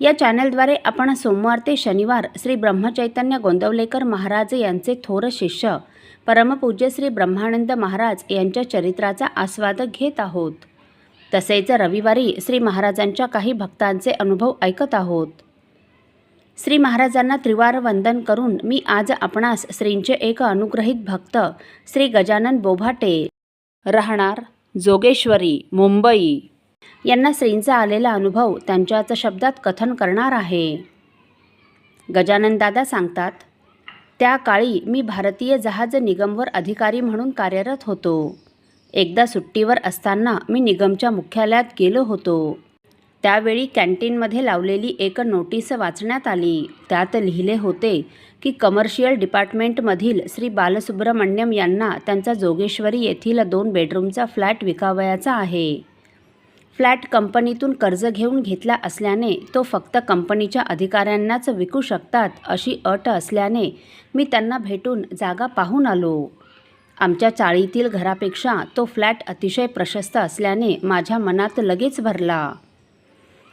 या चॅनलद्वारे आपण सोमवार ते शनिवार श्री ब्रह्मचैतन्य गोंदवलेकर महाराज यांचे थोर शिष्य परमपूज्य श्री ब्रह्मानंद महाराज यांच्या चरित्राचा आस्वाद घेत आहोत. तसेच रविवारी श्री महाराजांच्या काही भक्तांचे अनुभव ऐकत आहोत. श्री महाराजांना त्रिवार वंदन करून मी आज आपणास श्रींचे एक अनुग्रहित भक्त श्री गजानन बोभाटे. राहणार जोगेश्वरी मुंबई. यांना श्रींचा आलेला अनुभव त्यांच्याच शब्दात कथन करणार आहे. गजानन दादा सांगतात त्या काळी मी भारतीय जहाज निगमवर अधिकारी म्हणून कार्यरत होतो. एकदा सुट्टीवर असताना मी निगमच्या मुख्यालयात गेलो होतो. त्यावेळी कॅन्टीनमध्ये लावलेली एक नोटीस वाचण्यात आली. त्यात लिहिले होते की कमर्शियल डिपार्टमेंटमधील श्री बालसुब्रमण्यम यांना त्यांचा जोगेश्वरी येथील दोन बेडरूमचा फ्लॅट विकावयाचा आहे. फ्लॅट कंपनीतून कर्ज घेऊन घेतला असल्याने तो फक्त कंपनीच्या अधिकाऱ्यांनाच विकू शकतात अशी अट असल्याने मी त्यांना भेटून जागा पाहून आलो. आमच्या चाळीतील घरापेक्षा तो फ्लॅट अतिशय प्रशस्त असल्याने माझ्या मनात लगेच भरला.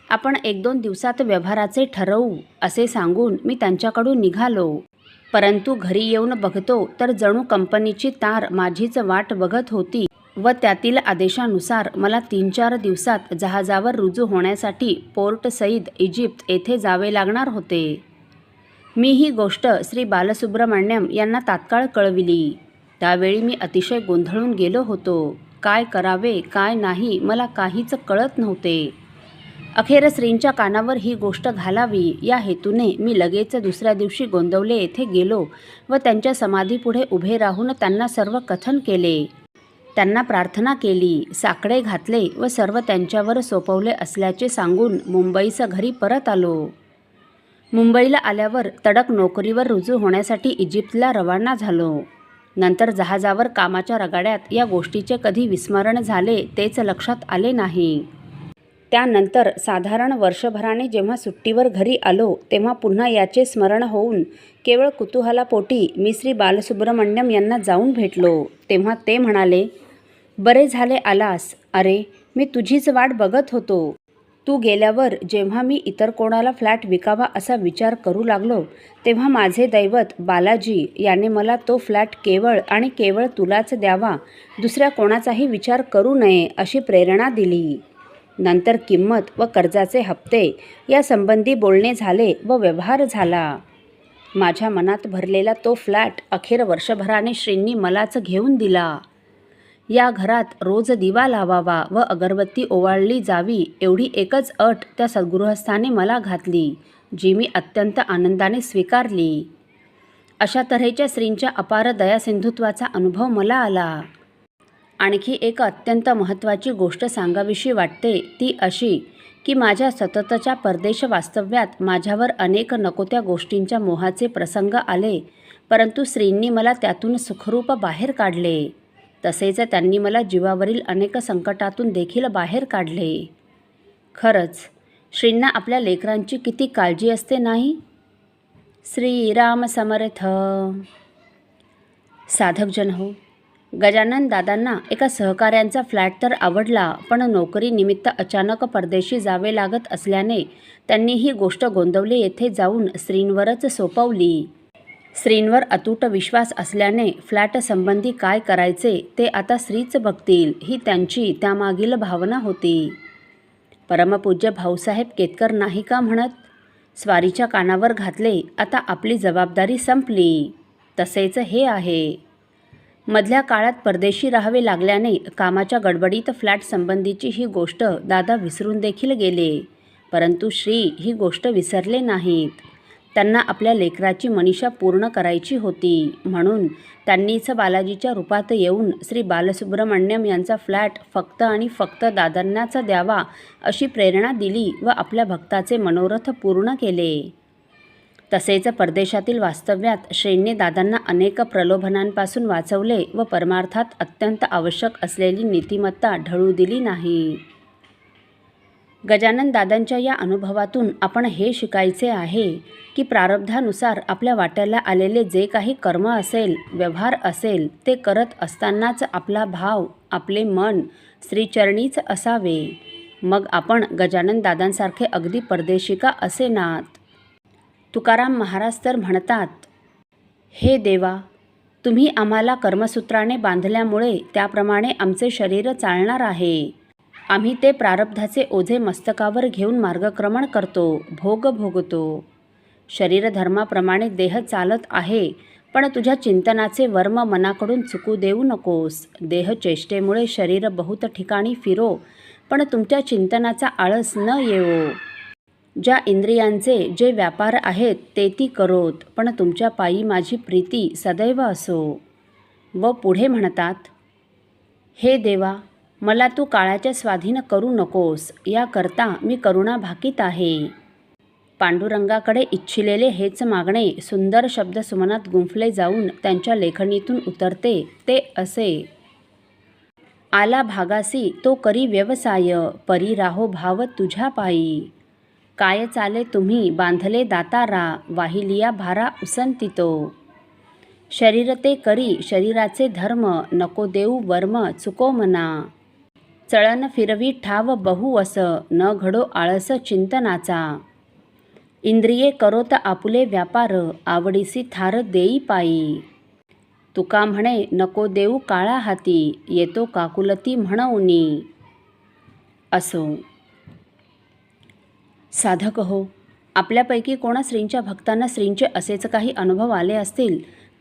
आपण एक दोन दिवसात व्यवहाराचे ठरवू असे सांगून मी त्यांच्याकडून निघालो. परंतु घरी येऊन बघतो तर जणू कंपनीची तार माझीच वाट बघत होती. व त्यातील आदेशानुसार मला तीन चार दिवसात जहाजावर रुजू होण्यासाठी पोर्ट सईद इजिप्त येथे जावे लागणार होते. मी ही गोष्ट श्री बालसुब्रमण्यम यांना तात्काळ कळविली. त्यावेळी मी अतिशय गोंधळून गेलो होतो. काय करावे काय नाही मला काहीच कळत नव्हते. अखेर श्रींच्या कानावर ही गोष्ट घालावी. या हेतूने मी लगेच दुसऱ्या दिवशी गोंदवले येथे गेलो व त्यांच्या समाधीपुढे उभे राहून त्यांना सर्व कथन केले. त्यांना प्रार्थना केली साकडे घातले व सर्व त्यांच्यावर सोपवले असल्याचे सांगून मुंबईचं घरी परत आलो. मुंबईला आल्यावर तडक नोकरीवर रुजू होण्यासाठी इजिप्तला रवाना झालो. नंतर जहाजावर कामाच्या रगाड्यात या गोष्टीचे कधी विस्मरण झाले तेच लक्षात आले नाही. त्यानंतर साधारण वर्षभराने जेव्हा सुट्टीवर घरी आलो तेव्हा पुन्हा याचे स्मरण होऊन केवळ कुतूहलापोटी मी श्री बालसुब्रमण्यम यांना जाऊन भेटलो. तेव्हा ते म्हणाले बरे झाले आलास. अरे मी तुझीच वाट बघत होतो. तू गेल्यावर जेव्हा मी इतर कोणाला फ्लॅट विकावा असा विचार करू लागलो तेव्हा माझे दैवत बालाजी याने मला तो फ्लॅट केवळ आणि केवळ तुलाच द्यावा दुसऱ्या कोणाचाही विचार करू नये अशी प्रेरणा दिली. नंतर किंमत व कर्जाचे हप्ते यासंबंधी बोलणे झाले व व्यवहार झाला. माझ्या मनात भरलेला तो फ्लॅट अखेर वर्षभराने श्रींनी मलाच घेऊन दिला. या घरात रोज दिवा लावावा व अगरबत्ती ओवाळली जावी एवढी एकच अट त्या सद्गृहस्थाने मला घातली जी मी अत्यंत आनंदाने स्वीकारली. अशा तऱ्हेच्या श्रींच्या अपार दयासिंधुत्वाचा अनुभव मला आला. आणखी एक अत्यंत महत्त्वाची गोष्ट सांगावीशी वाटते ती अशी की माझ्या सततच्या परदेश वास्तव्यात माझ्यावर अनेक नको त्या गोष्टींच्या मोहाचे प्रसंग आले परंतु श्रींनी मला त्यातून सुखरूप बाहेर काढले. तसेच त्यांनी मला जीवावरील अनेक संकटातून देखील बाहेर काढले. खरंच श्रींना आपल्या लेकरांची किती काळजी असते नाही? श्रीराम समर्थ. साधकजन हो गजानन दादांना एका सहकाऱ्यांचा फ्लॅट तर आवडला पण नोकरीनिमित्त अचानक परदेशी जावे लागत असल्याने त्यांनी ही गोष्ट गोंदवले येथे जाऊन श्रींवरच सोपवली. स्त्रींवर अतूट विश्वास असल्याने फ्लॅट संबंधी काय करायचे ते आता स्त्रीच बघतील ही त्यांची त्यामागील भावना होती. परमपूज्य भाऊसाहेब केतकर नाही का म्हणत? स्वारीच्या कानावर घातले आता आपली जबाबदारी संपली. तसेच हे आहे. मधल्या काळात परदेशी राहावे लागल्याने कामाच्या गडबडीत फ्लॅट संबंधीची ही गोष्ट दादा विसरून देखील गेले. परंतु श्री ही गोष्ट विसरले नाहीत. त्यांना आपल्या लेकराची मनीषा पूर्ण करायची होती. म्हणून त्यांनीच बालाजीच्या रूपात येऊन श्री बालसुब्रमण्यम यांचा फ्लॅट फक्त आणि फक्त दादांनाच द्यावा अशी प्रेरणा दिली व आपल्या भक्ताचे मनोरथ पूर्ण केले. तसेच परदेशातील वास्तव्यात श्रेणीने दादांना अनेक प्रलोभनांपासून वाचवले व परमार्थात अत्यंत आवश्यक असलेली नीतिमत्ता ढळू दिली नाही. गजानन दादांच्या या अनुभवातून आपण हे शिकायचे आहे की प्रारब्धानुसार आपल्या वाट्याला आलेले जे काही कर्म असेल व्यवहार असेल ते करत असतानाच आपला भाव आपले मन श्रीचरणीच असावे. मग आपण गजानन दादांसारखे अगदी परदेशिका असे नात? तुकाराम महाराज तर म्हणतात हे देवा तुम्ही आम्हाला कर्मसूत्राने बांधल्यामुळे त्याप्रमाणे आमचे शरीर चालणार आहे. आम्ही ते प्रारब्धाचे ओझे मस्तकावर घेऊन मार्गक्रमण करतो भोग भोगतो. शरीरधर्माप्रमाणे देह चालत आहे पण तुझ्या चिंतनाचे वर्म मनाकडून चुकू देऊ नकोस. देह चेष्टेमुळे शरीर बहुत ठिकाणी फिरो पण तुमच्या चिंतनाचा आळस न येवो. ज्या इंद्रियांचे जे व्यापार आहेत ते ती करोत पण तुमच्या पायी माझी प्रीती सदैव असो. व पुढे म्हणतात हे देवा मला तू काळाच्या स्वाधीन करू नकोस. याकरता मी करुणा भाकीत आहे. पांडुरंगाकडे इच्छिलेले हेच मागणे सुंदर शब्द सुमनात गुंफले जाऊन त्यांच्या लेखणीतून उतरते ते असे. आला भागासी तो करी व्यवसाय परी राहो भाव तुझ्या पायी. काय चाले तुम्ही बांधले दातारा वाहिलिया भारा उसंतितो. शरीर ते करी शरीराचे धर्म नको देऊ वर्म चुको मना. चळण फिरवी ठाव बहु अस न घडो आळस चिंतनाचा. इंद्रिये करोत आपुले व्यापार आवडीसी थार देई पायी. तुका म्हणे नको देऊ काळा हाती येतो काकुलती म्हणवनी. असो. साधक हो आपल्यापैकी कोणा श्रींच्या भक्तांना श्रींचे असेच काही अनुभव आले असतील?